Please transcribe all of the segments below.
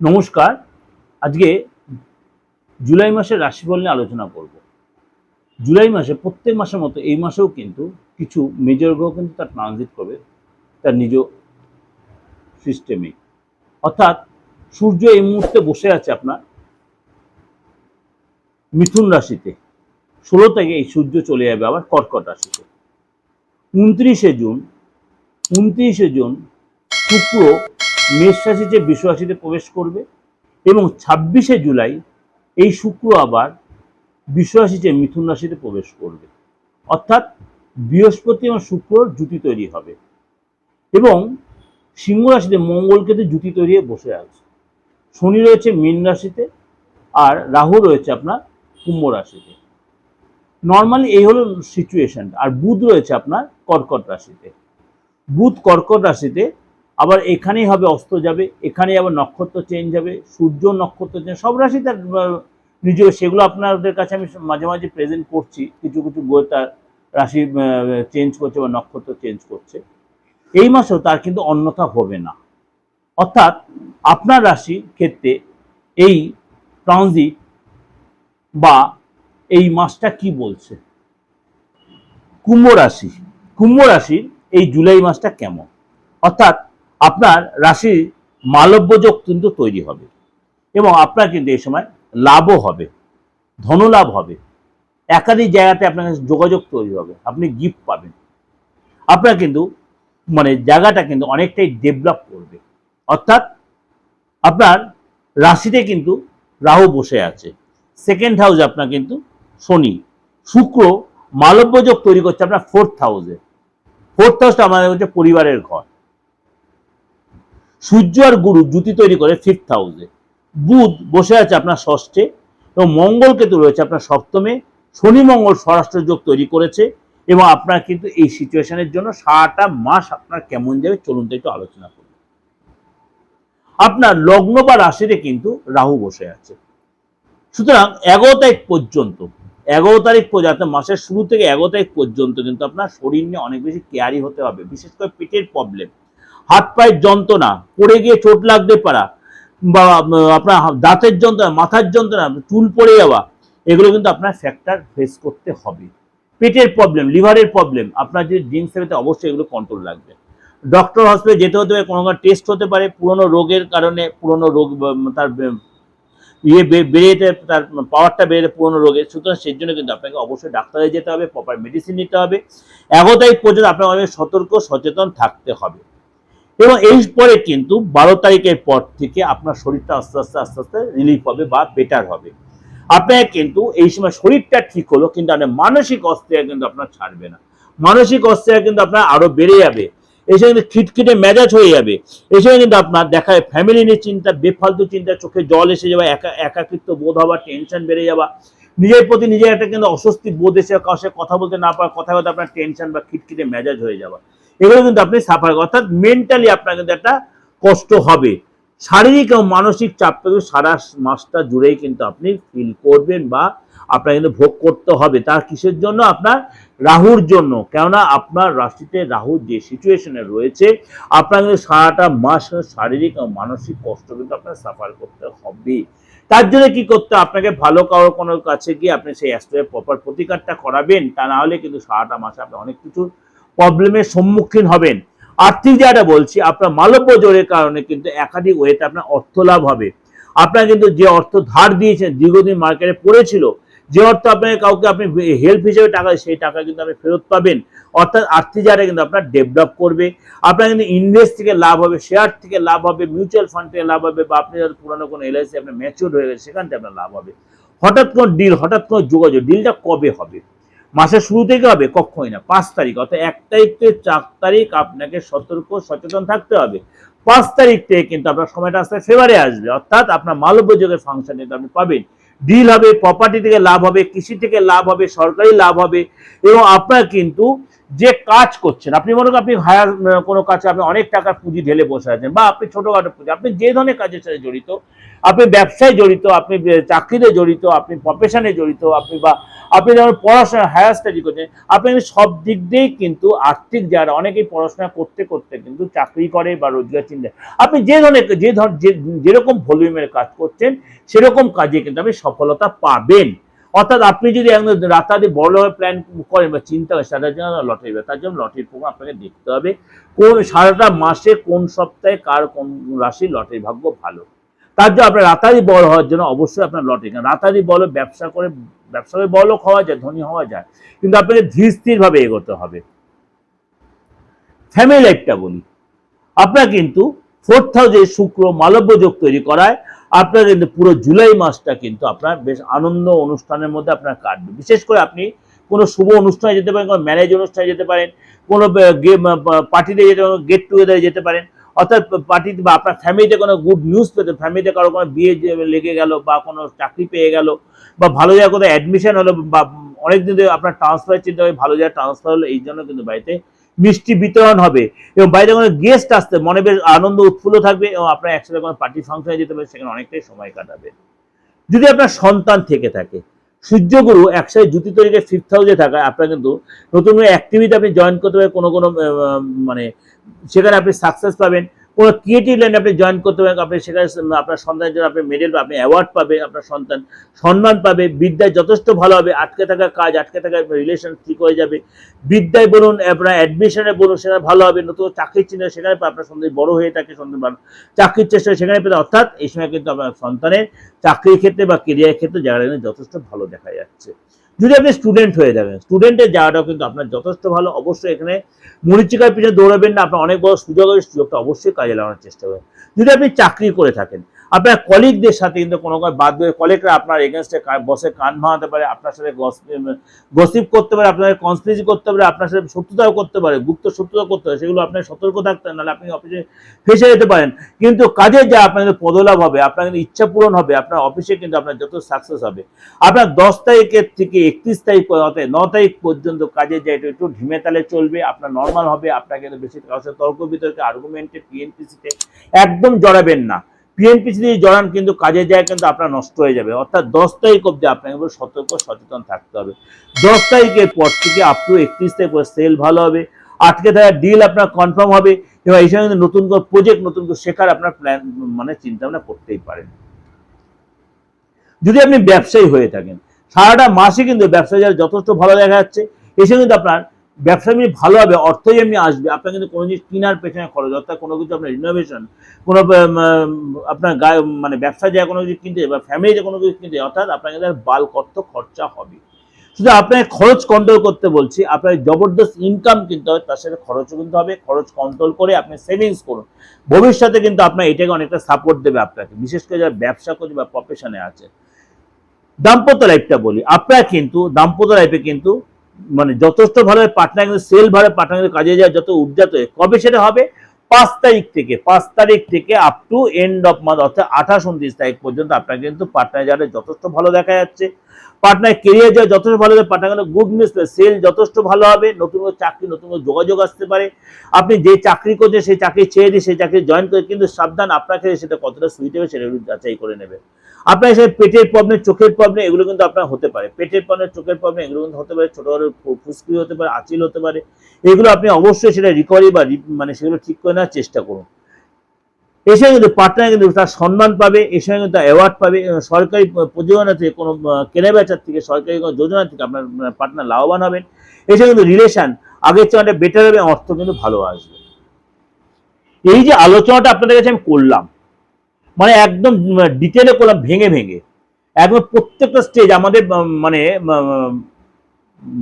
নমস্কার। আজকে জুলাই মাসের রাশিফল নিয়ে আলোচনা করব। জুলাই মাসে, প্রত্যেক মাসের মতো এই মাসেও কিন্তু কিছু মেজর গ্রহ কিন্তু তার ট্রানজিট করবে, তার নিজ সিস্টেমে অর্থাৎ সূর্য এই মুহূর্তে বসে আছে আপনার মিথুন রাশিতে। ষোলো থেকে এই সূর্য চলে যাবে আবার কর্কট রাশিতে। উনত্রিশে জুন উনত্রিশে জুন শুক্র মেষ রাশিতে বৃষ রাশিতে প্রবেশ করবে এবং ছাব্বিশে জুলাই এই শুক্র আবার রাশিতে মিথুন রাশিতে প্রবেশ করবে। অর্থাৎ বৃহস্পতি এবং শুক্রর জুতি তৈরি হবে এবং সিংহ রাশিতে মঙ্গলকে তো জুতি তৈরি বসে আছে। শনি রয়েছে মীন রাশিতে আর রাহু রয়েছে আপনার কুম্ভ রাশিতে। নর্মালি এই হলো সিচুয়েশন আর বুধ রয়েছে আপনার কর্কট রাশিতে। বুধ কর্কট রাশিতে আবার এখানেই হবে অস্ত যাবে এখানেই আবার নক্ষত্র চেঞ্জ হবে সূর্য নক্ষত্র চেঞ্জ সব রাশি তার আহ, নিজ সেগুলো আপনাদের কাছে আমি মাঝে মাঝে প্রেজেন্ট করছি কিছু কিছু বই তার রাশি চেঞ্জ করছে বা নক্ষত্র চেঞ্জ করছে। এই মাসেও তার কিন্তু অন্যথা হবে না। অর্থাৎ আপনার রাশির ক্ষেত্রে এই ট্রানজিট বা এই মাসটা কি বলছে? কুম্ভ রাশি কুম্ভ রাশির এই জুলাই মাসটা কেমন? অর্থাৎ আপনার রাশির মালব্যযোগ কিন্তু তৈরি হবে এবং আপনার কিন্তু এই সময় লাভও হবে, ধনলাভ হবে। একাধিক জায়গাতে আপনার কাছে যোগাযোগ তৈরি হবে, আপনি গিফট পাবেন। আপনার কিন্তু মানে জায়গাটা কিন্তু অনেকটাই ডেভেলপ করবে। অর্থাৎ আপনার রাশিতে কিন্তু রাহু বসে আছে। সেকেন্ড হাউস আপনার কিন্তু শনি। শুক্র মালব্যযোগ তৈরি করছে আপনার ফোর্থ হাউসে ফোর্থ হাউসটা আমাদের হচ্ছে পরিবারের ঘর। সূর্য আর গুরু জুতি তৈরি করে ফিফথ হাউসে বুধ বসে আছে আপনার ষষ্ঠে এবং মঙ্গল কেতু রয়েছে আপনার সপ্তমে। শনি, মঙ্গল স্বরাষ্ট্র যোগ তৈরি করেছে এবং আপনার কিন্তু এই সিচুয়েশনের জন্য সারাটা মাস আপনার কেমন যাবে চলুন একটু আলোচনা করি। আপনার লগ্ন বা রাশিতে কিন্তু রাহু বসে আছে। সুতরাং এগারো তারিখ পর্যন্ত, এগারো তারিখ পর্যন্ত মাসের শুরু থেকে এগারো তারিখ পর্যন্ত কিন্তু আপনার শরীর নিয়ে অনেক বেশি কেয়ারি হতে হবে, বিশেষ করে পেটের প্রবলেম হাত পায়ের যন্ত্রণা, পড়ে গিয়ে চোট লাগতে পারা, বা, আপনার দাঁতের যন্ত্রণা, মাথার যন্ত্রণা, চুল পড়ে যাওয়া, এগুলো কিন্তু আপনার ফ্যাক্টর ফেস করতে হবে। পেটের প্রবলেম লিভারের প্রবলেম আপনার যে ড্রিঙ্কস সেভেতে অবশ্যই এগুলো কন্ট্রোল লাগবে। ডক্টর হসপিটালে যেতে হতে পারে, কোনো টেস্ট হতে পারে, পুরনো রোগের কারণে, পুরনো রোগ তার ইয়ে বেড়ে যেতে তার পাওয়ারটা বেড়ে পুরনো রোগের সুতরাং সেই জন্য কিন্তু আপনাকে অবশ্যই ডাক্তারে যেতে হবে প্রপার মেডিসিন নিতে হবে। এগারো তারিখ পর্যন্ত আপনাকে অনেক সতর্ক, সচেতন থাকতে হবে। এবং এই পরে কিন্তু বারো তারিখের পর থেকে আপনার শরীরটা আস্তে আস্তে আস্তে আস্তে রিলিফ হবে বা বেটার হবে। আপনার কিন্তু এই সময় শরীরটা ঠিক হলো, কিন্তু আপনার মানসিক অস্থিরা কিন্তু আপনার ছাড়বে না। মানসিক অস্থিরা কিন্তু আপনার আরও বেড়ে যাবে। এই সময় কিন্তু খিটখিটে মেজাজ হয়ে যাবে। এই সময় কিন্তু আপনার দেখা যায় ফ্যামিলি নিয়ে চিন্তা, বেফালতু চিন্তা, চোখে জল এসে যাওয়া, একা, একাকিত্ব বোধ হওয়া টেনশন বেড়ে যাওয়া। নিজের প্রতি নিজের একটা কিন্তু অস্বস্তি বোধ এসে কারোর কথা বলতে না পারা কথা বলতে আপনার টেনশন বা খিটখিটে মেজাজ হয়ে যাওয়া। এগুলো কিন্তু আপনি সাফার অর্থাৎ মেন্টালি আপনার কিন্তু একটা কষ্ট হবে। শারীরিক এবং মানসিক চাপ কিন্তু সারা মাসটা জুড়েই কিন্তু আপনি ফিল করবেন বা আপনার কিন্তু ভোগ করতে হবে। তার কিসের জন্য? আপনার রাহুর জন্য। কেননা আপনার রাশিতে রাহুর যে সিচুয়েশনে রয়েছে, আপনার কিন্তু সারাটা মাস শারীরিক এবং মানসিক কষ্ট কিন্তু আপনার সাফার করতে হবে। তার জন্য কি করতে? আপনাকে ভালো কারও কোনো কাছে গিয়ে আপনি সেই অ্যাস্ট্রোয়ের প্রপার প্রতিকারটা করাবেন। তা না হলে কিন্তু সারাটা মাসে আপনি অনেক কিছু প্রবলেমের সম্মুখীন হবেন। আর্থিক যেটা বলছি, আপনার মালব্য জোরের কারণে কিন্তু একাধিক ওয়েতে আপনার অর্থ লাভ হবে। আপনার কিন্তু যে অর্থ ধার দিয়েছেন, দীর্ঘদিন মার্কেটে পড়েছিল, যে অর্থ আপনাকে কাউকে আপনি হেল্প হিসেবে টাকা সেই টাকা কিন্তু আপনি ফেরত পাবেন। অর্থাৎ আর্থিক জায়গাটা কিন্তু আপনার ডেভেলপ করবে। আপনার কিন্তু ইনভেস্ট থেকে লাভ হবে শেয়ার থেকে লাভ হবে মিউচুয়াল ফান্ড থেকে লাভ হবে, বা আপনি যদি পুরোনো কোনো এলআইসি আপনার ম্যাচিউর হয়ে গেছে, সেখান থেকে আপনার লাভ হবে। হঠাৎ কোনো ডিল হঠাৎ কোনো যোগাযোগ ডিলটা কবে হবে? মাসের শুরু থেকে হবে কখনোই না, পাঁচ তারিখ। অর্থাৎ এক তারিখ থেকে চার তারিখ আপনাকে সতর্ক, সচেতন থাকতে হবে। পাঁচ তারিখ থেকে কিন্তু আপনার সময়টা আস্তে ফেভারে আসবে। অর্থাৎ আপনার মালব্য যোগের ফাংশন কিন্তু আপনি পাবেন। ডিল হবে প্রপার্টি থেকে লাভ হবে, কৃষি থেকে লাভ হবে, সরকারি লাভ হবে এবং আপনার কিন্তু যে কাজ করছেন, আপনি মনে করেন আপনি হায়ার কোনো কাজে আপনি অনেক টাকার পুঁজি ঢেলে বসে আছেন বা আপনি ছোটোখাটো পুঁজি, আপনি যে ধরনের কাজের সাথে জড়িত, আপনি ব্যবসায় জড়িত, আপনি চাকরিতে জড়িত, আপনি প্রফেশনে জড়িত, আপনি বা আপনি যেমন পড়াশোনা হায়ার স্টাডি করছেন, আপনি সব দিক দিয়েই কিন্তু আর্থিক যারা অনেকেই পড়াশোনা করতে করতে কিন্তু চাকরি করে বা রোজগার চিন্তা আপনি যে ধরনের, যে ধর যেরকম ভলিউমের কাজ করছেন, সেরকম কাজে কিন্তু আপনি সফলতা পাবেন। অর্থাৎ আপনি যদি একদম রাতারাতি বড় প্ল্যান করেন বা চিন্তা করেন সেটার জন্য লটারি তার জন্য লটারির প্রোগ্রাম আপনাকে দেখতে হবে। কোন, সারাটা মাসে কোন সপ্তাহে কার কোন রাশি লটারি ভাগ্য ভালো? তার জন্য আপনার রাতারি বড় হওয়ার জন্য অবশ্যই আপনার কারণ রাতারি বড় ব্যবসা করে ব্যবসা করে বড় লোক হওয়া যায়, ধনী হওয়া যায়। কিন্তু আপনাকে ধীর স্থিরভাবে এগোতে হবে। ফ্যামিলি লাইফটা বলি। আপনার কিন্তু ফোর্থ হাউসে শুক্র মালব্য যোগ তৈরি করায়, আপনার কিন্তু পুরো জুলাই মাসটা কিন্তু আপনার বেশ আনন্দ অনুষ্ঠানের মধ্যে আপনার কাটবে। বিশেষ করে আপনি কোনো শুভ অনুষ্ঠানে যেতে পারেন, কোনো ম্যারেজ অনুষ্ঠানে যেতে পারেন, কোনো পার্টিতে যেতে পারেন গেট টুগেদারে যেতে পারেন। অর্থাৎ পার্টিতে বা আপনার ফ্যামিলিতে কোনো গুড নিউজ পেতে ফ্যামিলিতে কারও কোনো বিয়ে লেগে গেল বা কোনো চাকরি পেয়ে গেল বা ভালো জায়গায় কোথাও অ্যাডমিশন হলো বা অনেক দিন ধরে আপনার ট্রান্সফার চিন্তা হয় ভালো জায়গায় ট্রান্সফার হলো, এই জন্য কিন্তু বাড়িতে মিষ্টি বিতরণ হবে এবং বাইরে কোনো গেস্ট আসতে, মনে বেশ আনন্দ, উৎফুল্ল থাকবে এবং আপনার একসাথে কোনো পার্টি ফাংশনে যেতে পারে, সেখানে অনেকটাই সময় কাটাবে। যদি আপনার সন্তান থেকে থাকে, সূর্যগুরু একসাথে জুতি তৈরিকে ফিফথ হাউসে থাকায় আপনার কিন্তু নতুন অ্যাক্টিভিটি আপনি জয়েন করতে পারেন, কোনো কোনো মানে সেখানে আপনি সাকসেস পাবেন। কোনো ক্রিয়েটিভ লাইনে আপনি জয়েন করতে পারেন, আপনি সেখানে আপনার সন্তানের জন্য আপনি মেডেল আপনি অ্যাওয়ার্ড পাবে আপনার সন্তান সম্মান পাবে, বিদ্যায় যথেষ্ট ভালো হবে, আটকে থাকা কাজ, আটকে থাকা রিলেশন ঠিক হয়ে যাবে। বিদ্যায় বলুন, আপনার অ্যাডমিশনে বলুন, সেখানে ভালো হবে, নতুন চাকরির চিন্তা সেখানে আপনার সন্তান বড় হয়ে থাকে, সন্তান ভালো। চাকরির চেষ্টা সেখানে পেতে অর্থাৎ এই সময় কিন্তু আপনার সন্তানের চাকরির ক্ষেত্রে বা কেরিয়ার ক্ষেত্রে জায়গাটা যথেষ্ট ভালো দেখা যাচ্ছে। যদি আপনি স্টুডেন্ট হয়ে যাবেন স্টুডেন্টের যাওয়াটাও কিন্তু আপনার যথেষ্ট ভালো। অবশ্যই এখানে মরিচিকার পিছনে দৌড়াবেন না, আপনার অনেক বড় সুযোগ হবে সুযোগটা অবশ্যই কাজে লাগানোর চেষ্টা করবেন। যদি আপনি চাকরি করে থাকেন আপনার কলিগদের সাথে কিন্তু কোনো বাদ কলিগরা আপনার এগেনস্টে বসে কান ভাঙাতে পারে, আপনার সাথে গসিপ করতে পারে, আপনার কনস্পিরেসি করতে পারে, আপনার সাথে শত্রুতাও করতে পারে, গুপ্ত শত্রুতা করতে পারে, সেগুলো আপনার সতর্ক থাকতে নাহলে আপনি অফিসে ফেসে যেতে পারেন। কিন্তু কাজে যা আপনাদের পদলাভ হবে, আপনার কিন্তু ইচ্ছা পূরণ হবে, আপনার অফিসে কিন্তু আপনার যত সাকসেস হবে। আপনার দশ তারিখের থেকে একত্রিশ তারিখ পর্যন্ত ন তারিখ পর্যন্ত কাজে যা এটা একটু ঢিমে তালে চলবে, আপনার নর্মাল হবে, আপনাকে বেশি কারোর সাথে তর্ক বিতর্কে আর্গুমেন্টে পিএনপিসিতে একদম জড়াবেন না। পিএনপিসি দিয়ে জড়ান কিন্তু কাজে যায় কিন্তু আপনার নষ্ট হয়ে যাবে। অর্থাৎ দশ তারিখ অব্দি আপনাকে সতর্ক, সচেতন থাকতে হবে। দশ তারিখের পর থেকে আপ টু একত্রিশ তারিখ সেল ভালো হবে। আটকে থাকা ডিল আপনার কনফার্ম হবে। এবং এই সময় নতুন করে প্রজেক্ট নতুন করে শেখার আপনার প্ল্যান মানে চিন্তা ভাবনা করতেই পারেন। যদি আপনি ব্যবসায়ী হয়ে থাকেন, সারাটা মাসে কিন্তু ব্যবসা যারা যথেষ্ট ভালো দেখা যাচ্ছে, এসে কিন্তু আপনার ব্যবসা এমনি ভালো হবে, অর্থই এমনি আসবে। আপনার কিন্তু কোনো জিনিস কেনার পেছনে খরচ, অর্থাৎ কোনো কিছু আপনার রিনোভেশন কোনো আপনার গায়ে মানে ব্যবসা যায় কোনো কিছু কিনতে, বা ফ্যামিলিতে কোনো কিছু কিনতে, অর্থাৎ আপনার কিন্তু বাল্ক অর্থ খরচা হবে। শুধু আপনাকে খরচ কন্ট্রোল করতে বলছি, আপনার জবরদস্ত ইনকাম কিনতে হবে, তার সাথে খরচও কিনতে হবে, খরচ কন্ট্রোল করে আপনি সেভিংস করুন। ভবিষ্যতে কিন্তু আপনার এটাকে অনেকটা সাপোর্ট দেবে আপনাকে, বিশেষ করে যারা ব্যবসা করছে বা প্রফেশনে আছে। দাম্পত্য লাইফটা বলি, আপনার কিন্তু, দাম্পত্য লাইফে কিন্তু মানে যথেষ্ট ভালো পার্টনার কিন্তু সেল ভালো পার্টনার কিন্তু কাজে যায় যত উর্জাত হয়ে। কবে সেটা হবে? পাঁচ তারিখ থেকে, পাঁচ তারিখ থেকে up to end of month অর্থাৎ আঠাশ উনত্রিশ তারিখ পর্যন্ত আপনার কিন্তু পার্টনার যারা যথেষ্ট ভালো দেখা যাচ্ছে। পার্টনার কেরিয়ার যা যথেষ্ট ভালো হবে পার্টনার কিন্তু গুড নিউজ সেল যথেষ্ট ভালো হবে, নতুন করে চাকরি, নতুন করে যোগাযোগ আসতে পারে। আপনি যে চাকরি করছেন, সেই চাকরি ছেড়ে দিয়ে সেই চাকরি জয়েন করে কিন্তু সাবধান আপনার ক্ষেত্রে সেটা কতটা সুইট হবে সেটা যাচাই করে নেবে। আপনার এসে পেটের প্রবলেম চোখের প্রবলেম এগুলো কিন্তু আপনার হতে পারে। পেটের প্রবলেম চোখের প্রবলেম এগুলো কিন্তু হতে পারে। ছোটো বড় ফুসকুড়ি হতে পারে, আঁচিল হতে পারে। এগুলো আপনি অবশ্যই সেটা রিকভারি বা মানে সেগুলো ঠিক করে নেওয়ার চেষ্টা করুন। এসে কিন্তু পার্টনার কিন্তু তার সম্মান পাবে এসে কিন্তু অ্যাওয়ার্ড পাবে। সরকারি প্রযোজনা থেকে কোনো কেনাবেচার থেকে, সরকারি কোনো যোজনা থেকে আপনার পার্টনার লাভবান হবেন। এসে কিন্তু রিলেশান আগের চেয়ে অনেক বেটার হবে অর্থ কিন্তু ভালো আসবে। এই যে আলোচনাটা আপনাদের কাছে আমি করলাম মানে একদম ডিটেলে করলাম, ভেঙে ভেঙে। একদম প্রত্যেকটা স্টেজ আমাদের মানে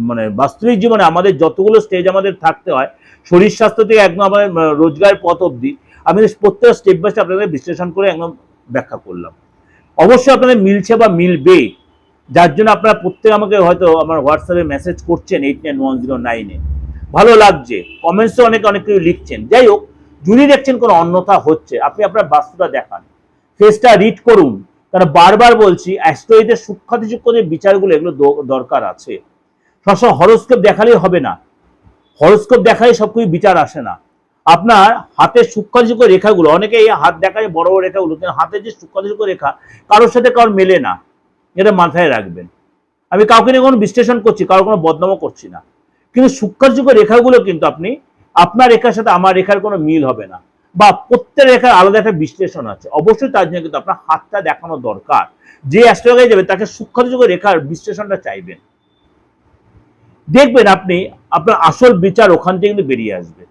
মানে বাস্তবিক জীবনে আমাদের যতগুলো স্টেজ আমাদের থাকতে হয়, শরীর স্বাস্থ্য থেকে একদম আমাদের রোজগার পথ অবধি, আমি প্রত্যেকটা স্টেপ বাই স্টেপ আপনাদের বিশ্লেষণ করে একদম ব্যাখ্যা করলাম। অবশ্যই আপনাদের মিলছে বা মিলবে, যার জন্য আপনারা প্রত্যেক আমাকে হয়তো আমার হোয়াটসঅ্যাপে মেসেজ করছেন এইট নাইন ওয়ান জিরো নাইনে ভালো লাগছে কমেন্টসে অনেকে, অনেক কিছু লিখছেন। যাই হোক, যদি দেখছেন কোনো অন্যথা হচ্ছে, আপনি আপনার বাস্তুটা দেখান। ফেসটা রিড করুন। কারণ বারবার বলছি অ্যাস্ট্রয়েডের সূক্ষ্মাতি সূক্ষ্ম যে বিচারগুলো এগুলো দরকার আছে। সবসময় হরস্কোপ দেখালেই হবে না। হরস্কোপ দেখালে সব কিছু বিচার আসে না। আপনার হাতের সূক্ষ্ম সূক্ষ্ম রেখাগুলো অনেকে এই হাত দেখায় বড় বড় রেখাগুলো কিন্তু হাতের যে সূক্ষ্ম সূক্ষ্ম রেখা, কারোর সাথে কারোর মেলে না। এটা মাথায় রাখবেন। আমি কাউকে নিয়ে কোনো বিশ্লেষণ করছি, কারোর কোনো বদনামও করছি না। কিন্তু সূক্ষ্ম সূক্ষ্ম রেখাগুলো কিন্তু আপনি, আপনার রেখার সাথে আমার রেখার কোনো মিল হবে না। বা প্রত্যেক রেখার আলাদা একটা বিশ্লেষণ আছে। অবশ্যই তার জন্য কিন্তু আপনার হাতটা দেখানো দরকার। যে অ্যাস্ট্রোলজি যাবে, তাকে সূক্ষ্ম যুগের রেখার বিশ্লেষণটা চাইবেন। দেখবেন আপনি, আপনার আসল বিচার ওখান থেকে কিন্তু বেরিয়ে আসবে।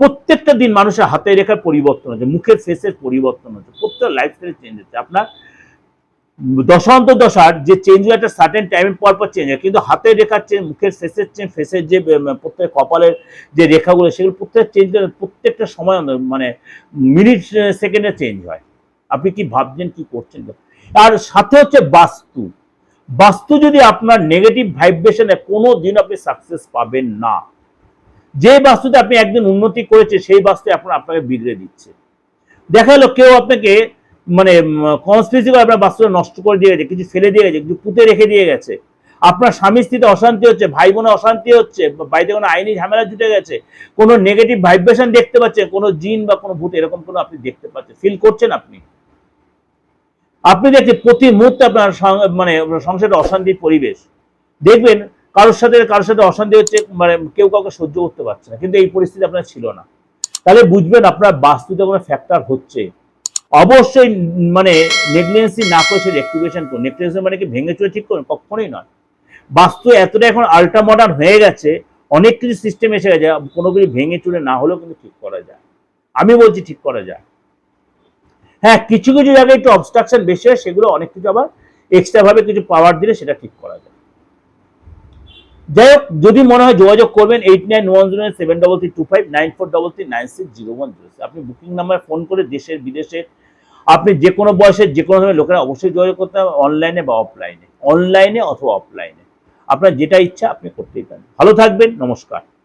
প্রত্যেকটা দিন মানুষের হাতের রেখার পরিবর্তন হচ্ছে, মুখের ফেসের পরিবর্তন হচ্ছে প্রত্যেক লাইফস্টাইল চেঞ্জ হচ্ছে। আপনার দশান্ত দশার যে চেঞ্জ হয় একটা সার্টেন টাইম পর পর চেঞ্জ হয় কিন্তু হাতের রেখার চেঞ্জ মুখের শেষের চেঞ্জ ফেসের যে প্রত্যেক কপালের যে রেখাগুলো, সেগুলো প্রত্যেক চেঞ্জ প্রত্যেকটা সময় মানে মিনিট সেকেন্ডে চেঞ্জ হয়। আপনি কি ভাবছেন, কি করছেন? আর সাথে হচ্ছে বাস্তু। বাস্তু যদি আপনার নেগেটিভ ভাইব্রেশনে কোনো দিন আপনি সাকসেস পাবেন না, যে বাস্তুতে আপনি একদিন উন্নতি করেছে সেই বাস্তু এখন আপনাকে বিগড়ে দিচ্ছে। দেখা গেলো কেউ আপনাকে মানে কনস্পিরেসি করে আপনার বাস্তুটা নষ্ট করে দিয়ে গেছে, কিছু ফেলে দিয়ে গেছে, কিছু পুঁতে রেখে দিয়ে গেছে। আপনার স্বামী স্ত্রীতে অশান্তি হচ্ছে ভাই বোনে অশান্তি হচ্ছে, বাড়িতে কোনো আইনি ঝামেলা জুটে গেছে, কোনো নেগেটিভ ভাইব্রেশন দেখতে পাচ্ছেন, কোনো জিন বা কোনো ভূত, এরকম কোনো আপনি দেখতে পাচ্ছেন ফিল করছেন আপনি? আপনি দেখছেন প্রতি মুহূর্তে আপনার মানে সংসারে অশান্তির পরিবেশ। দেখবেন কারোর সাথে কারোর সাথে অশান্তি হচ্ছে মানে কেউ কাউকে সহ্য করতে পারছে না, কিন্তু এই পরিস্থিতি আপনার ছিল না। তাহলে বুঝবেন আপনার বাস্তুতে কোনো ফ্যাক্টর হচ্ছে। অবশ্যই মানে নেগলিজেন্সি না করে সে রেক্টিভেশন করুন। নেগলিজেন্সি মানে কি ভেঙে চুরে ঠিক করুন? কখনোই নয়। বাস্তু এতটা এখন আল্ট্রা মডার্ন হয়ে গেছে, অনেক কিছু সিস্টেম এসে গেছে, কোনো কিছু ভেঙে চুরে না হলেও কিন্তু ঠিক করা যায়। আমি বলছি ঠিক করা যায়। হ্যাঁ কিছু কিছু জায়গায় একটু অবস্ট্রাকশন বেশি হয়, সেগুলো অনেক কিছু আবার এক্সট্রাভাবে কিছু পাওয়ার দিলে সেটা ঠিক করা যায়। যাই হোক যদি মনে হয় যোগাযোগ করবেন eight nine one zero seven double three two five nine four double three nine six zero one zero আপনি বুকিং নাম্বার ফোন করে দেশের বিদেশে, আপনি যে কোনো বয়সের যে কোনো ধরনের লোকেরা অবশ্যই যোগাযোগ করতে হবে অনলাইনে বা অফলাইনে অনলাইনে অথবা অফলাইনে আপনার যেটা ইচ্ছা, আপনি করতেই পারেন। ভালো থাকবেন, নমস্কার।